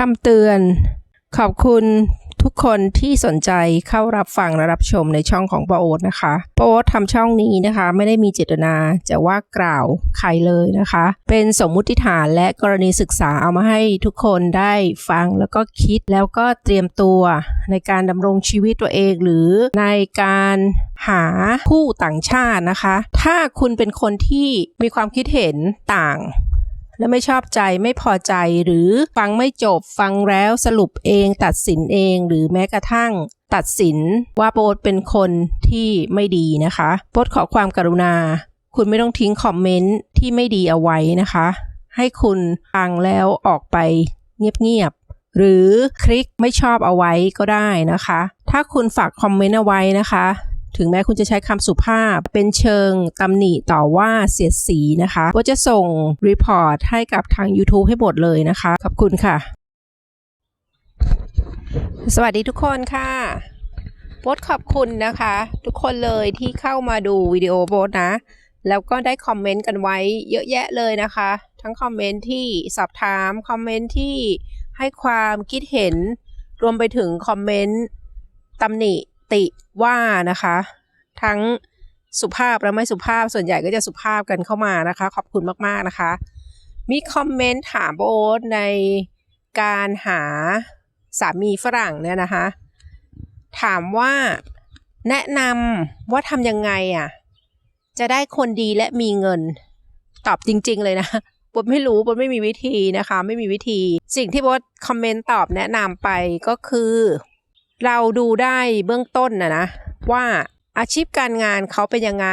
คำเตือน ขอบคุณทุกคนที่สนใจเข้ารับฟังและรับชมในช่องของปาโอ๊ตนะคะปาโอ๊ตทำช่องนี้นะคะ ไม่ได้มีเจตนาจะว่ากล่าวใครเลยนะคะ เป็นสมมุติฐานและกรณีศึกษาเอามาให้ทุกคนได้ฟังแล้วก็คิดแล้วก็เตรียมตัวในการดำรงชีวิตตัวเองหรือในการหาคู่ต่างชาตินะคะ ถ้าคุณเป็นคนที่มีความคิดเห็นต่าง และไม่ชอบใจไม่พอใจหรือฟังไม่จบฟังแล้วสรุปเอง ตัดสินเองหรือแม้กระทั่ง ตัดสินว่าโปรดเป็นคนที่ไม่ดีนะคะโปรดขอความกรุณา คุณไม่ต้องทิ้งคอมเมนต์ที่ไม่ดีเอาไว้นะคะ ให้คุณฟังแล้วออกไปเงียบๆหรือคลิกไม่ชอบเอาไว้ก็ได้นะคะ ถ้าคุณฝากคอมเมนต์เอาไว้นะคะ ถึงแม้คุณจะใช้คำสุภาพ เป็นเชิงตำหนิต่อว่าเสียดสีนะคะ ก็จะส่งรีพอร์ตให้กับทาง YouTube ให้หมดเลยนะคะ ขอบคุณค่ะ สวัสดีทุกคนค่ะโบทขอบคุณนะคะ ทุกคนเลยที่เข้ามาดูวิดีโอโบทนะ แล้วก็ได้คอมเมนต์กันไว้เยอะแยะเลยนะคะ ทั้งคอมเมนต์ที่สอบถามคอมเมนต์ที่ให้ความคิดเห็นรวมไปถึงคอมเมนต์ตำหนิ ติว่านะคะ ทั้งสุภาพและไม่สุภาพส่วนใหญ่ก็จะสุภาพกันเข้ามานะคะ ขอบคุณมากๆนะคะ มีคอมเมนต์ถามโบ๊ทในการหาสามีฝรั่งเนี่ยนะคะ ถามว่าแนะนำว่าทำยังไงอะ จะได้คนดีและมีเงิน ตอบจริง ๆ เลยนะบดไม่รู้บดไม่มีวิธีนะคะ ไม่มีวิธี สิ่งที่บดคอมเมนต์ตอบแนะนำไปก็คือ เราดูได้เบื้องต้นนะนะว่าอาชีพการงานเขาเป็นยังไง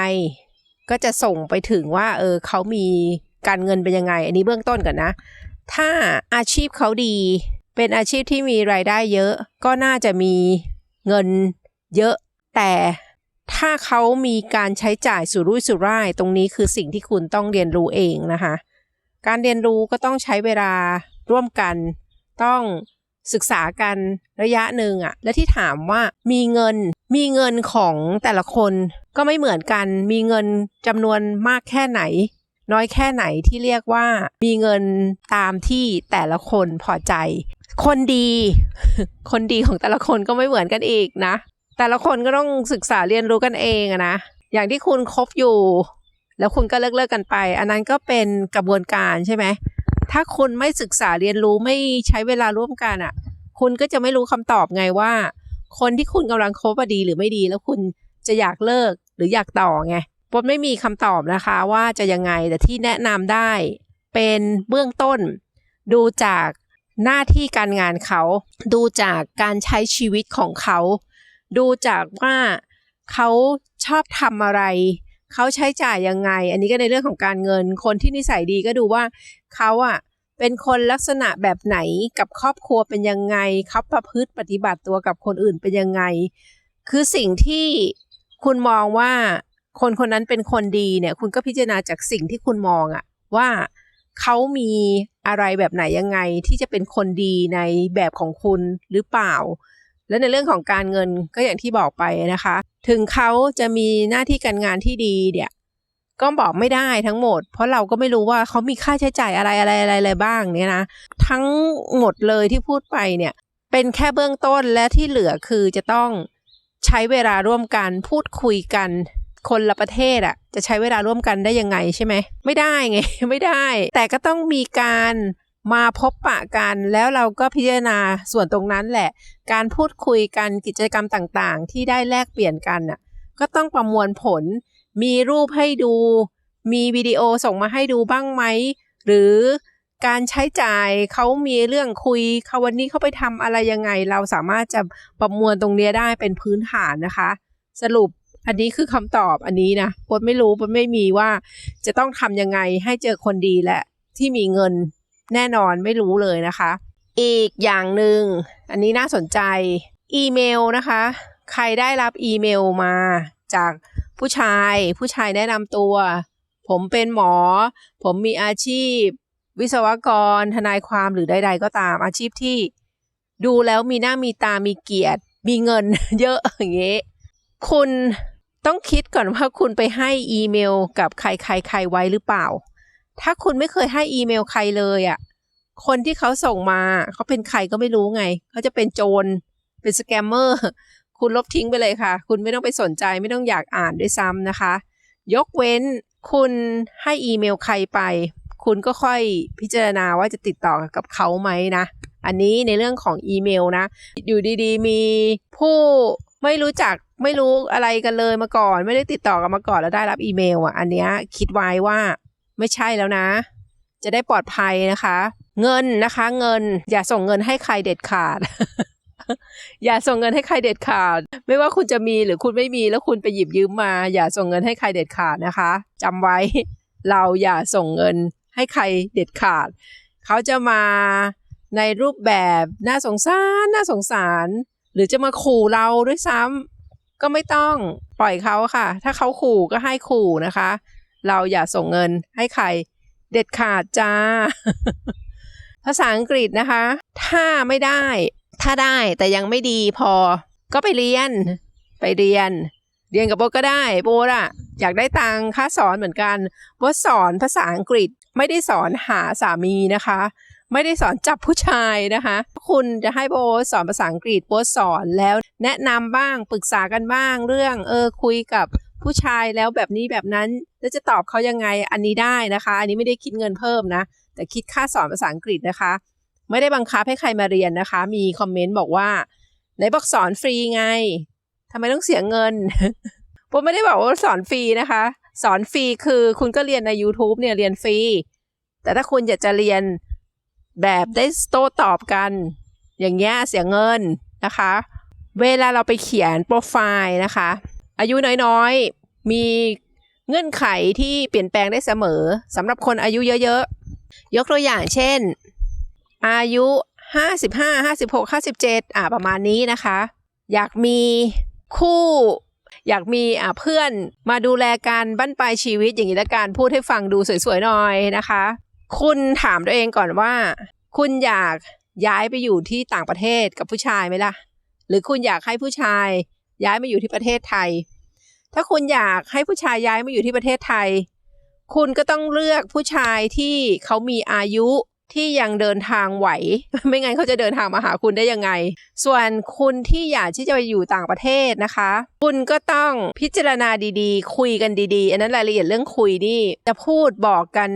ก็จะส่งไปถึงว่า เออเขามีการเงินเป็นยังไง อันนี้เบื้องต้นก่อนนะ ถ้าอาชีพเขาดี เป็นอาชีพที่มีรายได้เยอะ ก็น่าจะมีเงินเยอะ แต่ถ้าเขามีการใช้จ่ายสุรุ่ยสุร่าย ตรงนี้คือสิ่งที่คุณต้องเรียนรู้เองนะคะ การเรียนรู้ก็ต้องใช้เวลาร่วมกัน ต้อง ศึกษากันระยะหนึ่งอะและที่ถามว่ามีเงินมีเงินของแต่ละคนก็ไม่เหมือนกัน มีเงินจำนวนมากแค่ไหน น้อยแค่ไหนที่เรียกว่ามีเงินตามที่แต่ละคนพอใจ คนดี คนดีของแต่ละคนก็ไม่เหมือนกันอีกนะ แต่ละคนก็ต้องศึกษาเรียนรู้กันเองนะ อย่างที่คุณคบอยู่ แล้วคุณก็เลิกเลิกกันไป อันนั้นก็เป็นกระบวนการใช่ไหม ถ้าคุณไม่ศึกษาเรียนรู้ไม่ใช้เวลาร่วมกันอะ่ะ คุณก็จะไม่รู้คำตอบไงว่า คนที่คุณกำลังคบดีหรือไม่ดี แล้วคุณจะอยากเลิกหรืออยากต่อไงปนไม่มีคำตอบนะคะว่าจะยังไงแต่ที่แนะนำได้เป็นเบื้องต้น ดูจากหน้าที่การงานเขา ดูจากการใช้ชีวิตของเขา ดูจากว่าเขาชอบทำอะไร เขาใช้จ่ายยังไง อันนี้ก็ในเรื่องของการเงิน คนที่นิสัยดีก็ดูว่าเขาอะเป็นคนลักษณะแบบไหนกับครอบครัวเป็นยังไงเขาประพฤติปฏิบัติตัวกับคนอื่นเป็นยังไง คือสิ่งที่คุณมองว่าคนคนนั้นเป็นคนดีเนี่ย คุณก็พิจารณาจากสิ่งที่คุณมองอะว่าเขามีอะไรแบบไหนยังไงที่จะเป็นคนดีในแบบของคุณหรือเปล่า และในเรื่องของการเงินก็อย่างที่บอกไปนะคะ ถึงเขาจะมีหน้าที่การงานที่ดีเนี่ยก็บอกไม่ได้ทั้งหมด เพราะเราก็ไม่รู้ว่าเขามีค่าใช้จ่ายอะไรอะไรอะไรอะไรบ้างเนี่ยนะทั้งหมดเลยที่พูดไปเนี่ยเป็นแค่เบื้องต้นและที่เหลือคือจะต้องใช้เวลาร่วมกันพูดคุยกันคนละประเทศอะจะใช้เวลาร่วมกันได้ยังไงใช่ไหมไม่ได้ไง ไม่ได้ แต่ก็ต้องมีการ มาพบปะกันแล้วเราก็พิจารณาส่วนตรงนั้นแหละ การพูดคุยกันกิจกรรมต่างๆ ที่ได้แลกเปลี่ยนกันน่ะก็ต้องประมวลผล มีรูปให้ดู มีวิดีโอส่งมาให้ดูบ้างไหม หรือการใช้จ่ายเขามีเรื่องคุยเขาวันนี้เขาไปทำอะไรยังไง เราสามารถจะประมวลตรงนี้ได้เป็นพื้นฐานนะคะ สรุปอันนี้คือคำตอบอันนี้นะปดไม่รู้ปดไม่มีว่าจะต้องทำยังไงให้เจอคนดีและที่มีเงิน แน่นอนไม่รู้เลยนะคะ อีกอย่างหนึ่งอันนี้น่าสนใจอีเมลนะคะ ใครได้รับอีเมลมาจากผู้ชาย ผู้ชายแนะนำตัว ผมเป็นหมอ ผมมีอาชีพ วิศวกร ทนายความหรือใด ๆ ก็ตามอาชีพที่ ดูแล้วมีหน้ามีตามีเกียรติ มีเงินเยอะอย่างเงี้ยคุณต้องคิดก่อนว่าคุณไปให้อีเมลกับใครใครใครไว้หรือเปล่า ถ้าคุณไม่เคยให้อีเมลใครเลยอะ่ะ คนที่เขาส่งมาเขาเป็นใครก็ไม่รู้ไง เขาจะเป็นโจร เป็นสแกมเมอร์ คุณลบทิ้งไปเลยค่ะ คุณไม่ต้องไปสนใจไม่ต้องอยากอ่านด้วยซ้ำนะคะ ยกเว้นคุณให้อีเมลใครไป คุณก็ค่อยพิจารณาว่าจะติดต่อกับเขาไหมนะ อันนี้ในเรื่องของอีเมลนะ อยู่ดีๆ มีผู้ไม่รู้จักไม่รู้อะไรกันเลยมาก่อน ไม่ได้ติดต่อกันมาก่อนแล้วได้รับอีเมลอะ อันเนี้ยคิดไว้ว่า ไม่ใช่แล้วนะ จะได้ปลอดภัยนะคะ เงินนะคะเงิน อย่าส่งเงินให้ใครเด็ดขาด อย่าส่งเงินให้ใครเด็ดขาด ไม่ว่าคุณจะมีหรือคุณไม่มีแล้วคุณไปหยิบยืมมา อย่าส่งเงินให้ใครเด็ดขาดนะคะจำไว้ เราอย่าส่งเงินให้ใครเด็ดขาด เขาจะมาในรูปแบบน่าสงสารน่าสงสาร หรือจะมาขู่เราด้วยซ้ำก็ไม่ต้องปล่อยเขาค่ะ ถ้าเขาขู่ก็ให้ขู่นะคะ เราอย่าส่งเงินให้ใคร เด็ดขาดจ้า ภาษาอังกฤษนะคะ ถ้าไม่ได้ ถ้าได้แต่ยังไม่ดีพอ ก็ไปเรียน ไปเรียน เรียนกับโบก็ได้โบอะอยากได้ตังค่าสอนเหมือนกันโบสอนภาษาอังกฤษไม่ได้สอนหาสามีนะคะ ไม่ได้สอนจับผู้ชายนะคะ คุณจะให้โบสอนภาษาอังกฤษโบสอนแล้วแนะนำบ้างปรึกษากันบ้างเรื่อง เออคุยกับ ผู้ชายแล้วแบบนี้แบบนั้นแล้วจะตอบเขายังไงอันนี้ได้นะคะ อันนี้ไม่ได้คิดเงินเพิ่มนะ แต่คิดค่าสอนภาษาอังกฤษนะคะ ไม่ได้บังคับให้ใครมาเรียนนะคะ มีคอมเมนต์บอกว่าไหนบอกสอนฟรีไงทำไมต้องเสียเงินผมไม่ได้บอกว่าสอนฟรีนะคะ สอนฟรีคือคุณก็เรียนใน YouTube เนี่ยเรียนฟรี แต่ถ้าคุณอยากจะเรียนแบบได้โต้ตอบกัน อย่างเงี้ยเสียเงินนะคะ เวลาเราไปเขียนโปรไฟล์นะคะ อายุน้อยๆ มีเงื่อนไขที่เปลี่ยนแปลงได้เสมอสำหรับคนอายุเยอะๆ ยกตัวอย่างเช่น อายุห้าสิบห้าห้าสิบหกห้าสิบเจ็ดอ่าประมาณนี้นะคะ อยากมีคู่ อยากมีอ่าเพื่อนมาดูแลการบั้นปลายชีวิตอย่างนี้ละกันพูดให้ฟังดูสวยๆหน่อยนะคะ คุณถามตัวเองก่อนว่า คุณอยากย้ายไปอยู่ที่ต่างประเทศกับผู้ชายไหมล่ะ หรือคุณอยากให้ผู้ชาย ย้ายมาอยู่ที่ประเทศไทย ถ้าคุณอยากให้ผู้ชายย้ายมาอยู่ที่ประเทศไทย คุณก็ต้องเลือกผู้ชายที่เขามีอายุที่ยังเดินทางไหว ไม่งั้นเขาจะเดินทางมาหาคุณได้ยังไง ส่วนคุณที่อยากที่จะไปอยู่ต่างประเทศนะคะ คุณก็ต้องพิจารณาดีๆ คุยกันดีๆ อันนั้นรายละเอียดเรื่องคุยนี่จะพูดบอกกัน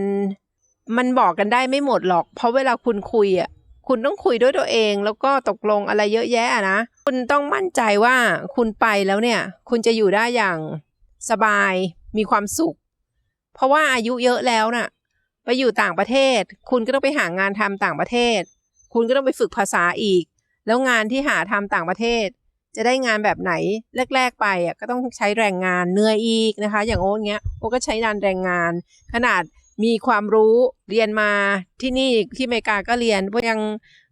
มันบอกกันได้ไม่หมดหรอก เพราะเวลาคุณคุยอะ คุณต้องคุยด้วยตัวเอง แล้วก็ตกลงอะไรเยอะแยะนะ คุณต้องมั่นใจว่าคุณไปแล้วเนี่ย คุณจะอยู่ได้อย่างสบายมีความสุข เพราะว่าอายุเยอะแล้วน่ะ ไปอยู่ต่างประเทศ คุณก็ต้องไปหางานทำต่างประเทศ คุณก็ต้องไปฝึกภาษาอีก แล้วงานที่หาทำต่างประเทศ จะได้งานแบบไหนแรก ๆ ไปอะก็ต้องใช้แรงงานเหนื่อยอีกนะคะ อย่างโอ้เงี้ยโอ้ก็ใช้นานแรงงาน ขนาด มีความรู้เรียนมาที่นี่ที่อเมริกาก็เรียนโบยัง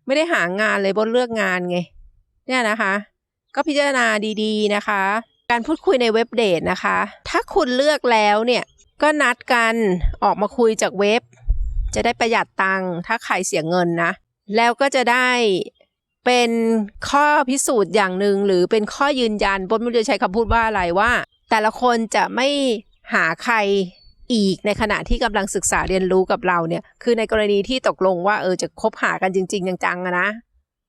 ไม่ได้หางานเลยบนเลือกงานไง เนี่ยนะคะ ก็พิจารณาดีๆนะคะ การพูดคุยในเว็บเดทนะคะ ถ้าคุณเลือกแล้วเนี่ยก็นัดกันออกมาคุยจากเว็บ จะได้ประหยัดตังค์ถ้าใครเสียเงินนะ แล้วก็จะได้เป็นข้อพิสูจน์อย่างหนึ่งหรือเป็นข้อยืนยันบนไม่รู้จะใช้คำพูดว่าอะไรว่า แต่ละคนจะไม่หาใคร อีกในขณะที่กำลังศึกษาเรียนรู้กับเราเนี่ย คือในกรณีที่ตกลงว่าเออจะคบหากันจริง ๆ จังๆนะ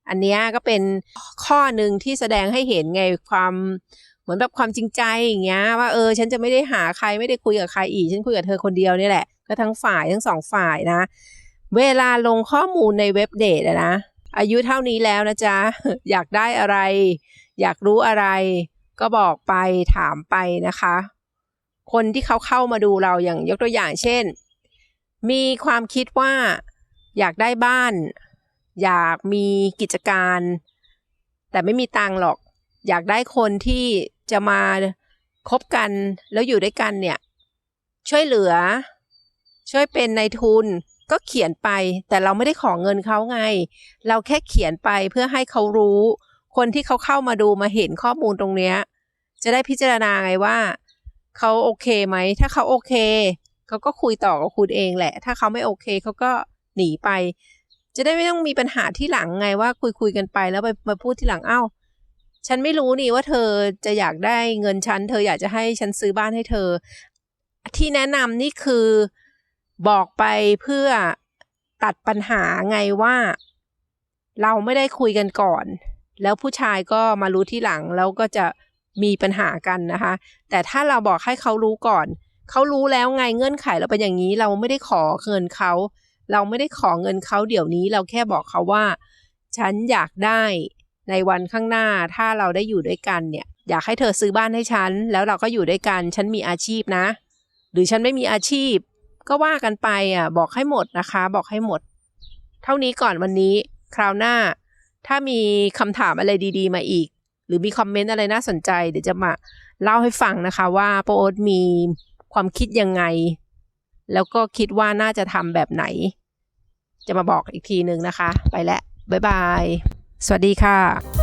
อันเนี้ยก็เป็นข้อหนึ่งที่แสดงให้เห็นไงความเหมือนแบบความจริงใจอย่างเงี้ยว่าเออ ฉันจะไม่ได้หาใครไม่ได้คุยกับใครอีก ฉันคุยกับเธอคนเดียวนี่แหละ ก็ทั้งฝ่ายทั้งสองฝ่ายนะ เวลาลงข้อมูลในเว็บเดทนะอายุเท่านี้แล้วนะจ๊ะ อยากได้อะไร อยากรู้อะไร ก็บอกไปถามไปนะคะ คนที่เขาเข้ามาดูเราอย่างยกตัวอย่างเช่น มีความคิดว่าอยากได้บ้าน อยากมีกิจการ แต่ไม่มีตังหรอก อยากได้คนที่จะมาคบกันแล้วอยู่ด้วยกันเนี่ย ช่วยเหลือ ช่วยเป็นในทุนก็เขียนไป แต่เราไม่ได้ขอเงินเขาไง เราแค่เขียนไปเพื่อให้เขารู้ คนที่เขาเข้ามาดูมาเห็นข้อมูลตรงเนี้ยจะได้พิจารณาไงว่า เขาโอเคไหม ถ้าเขาโอเคเขาก็คุยต่อกับคุณเองแหละ ถ้าเขาไม่โอเคเขาก็หนีไป จะได้ไม่ต้องมีปัญหาที่หลังไงว่าคุยคุยกันไปแล้วไปมาพูดที่หลังเอ้า ฉันไม่รู้นี่ว่าเธอจะอยากได้เงินฉัน เธออยากจะให้ฉันซื้อบ้านให้เธอ ที่แนะนำนี่คือบอกไปเพื่อตัดปัญหาไงว่า เราไม่ได้คุยกันก่อน แล้วผู้ชายก็มารู้ที่หลังแล้วก็จะ มีปัญหากันนะคะ แต่ถ้าเราบอกให้เขารู้ก่อน เขารู้แล้วไงเงื่อนไขเราเป็นอย่างนี้ เราไม่ได้ขอเงินเขา เราไม่ได้ขอเงินเขาเดี๋ยวนี้ เราแค่บอกเขาว่า ฉันอยากได้ในวันข้างหน้าถ้าเราได้อยู่ด้วยกันเนี่ย อยากให้เธอซื้อบ้านให้ฉัน แล้วเราก็อยู่ด้วยกัน ฉันมีอาชีพนะ หรือฉันไม่มีอาชีพ ก็ว่ากันไปอะบอกให้หมดนะคะ บอกให้หมด เท่านี้ก่อนวันนี้ คราวหน้า ถ้ามีคำถามอะไรดี ๆ มาอีก หรือมีคอมเมนต์อะไรน่าสนใจ เดี๋ยวจะมาเล่าให้ฟังนะคะว่าโปโอ๊ตมีความคิดยังไง แล้วก็คิดว่าน่าจะทำแบบไหน จะมาบอกอีกทีหนึ่งนะคะ ไปแล้วบ๊ายบาย สวัสดีค่ะ